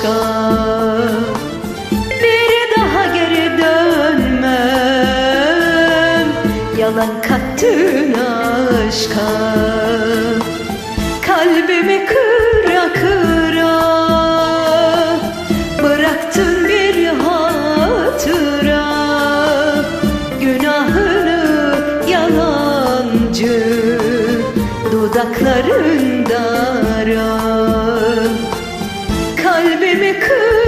başka. Bir daha geri dönmem. Yalan kattın aşka. Kalbimi kıra kıra. Bıraktın bir hatıra. Günahını yalancı Dudaklarında ara Kalbimi kıra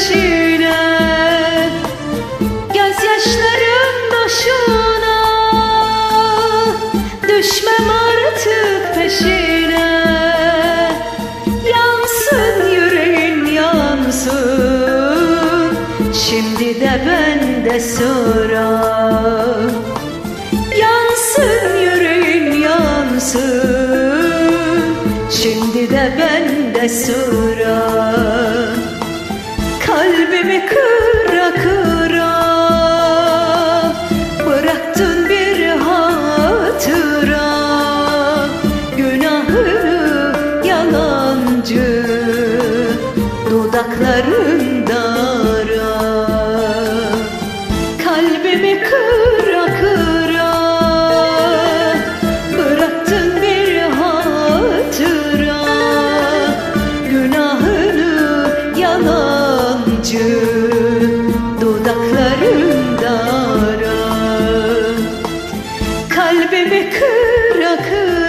artık peşine Gözyaşların boşuna. Düşmem artık peşine. Yansın yüreğin yansın. Şimdi de bende sıra. Yansın yüreğin yansın. Şimdi de bende sıra dudakların dara. Kalbimi kıra kıra Bıraktın bir hatıra. Günahını yalancı Dudakların dara. Kalbimi kıra kıra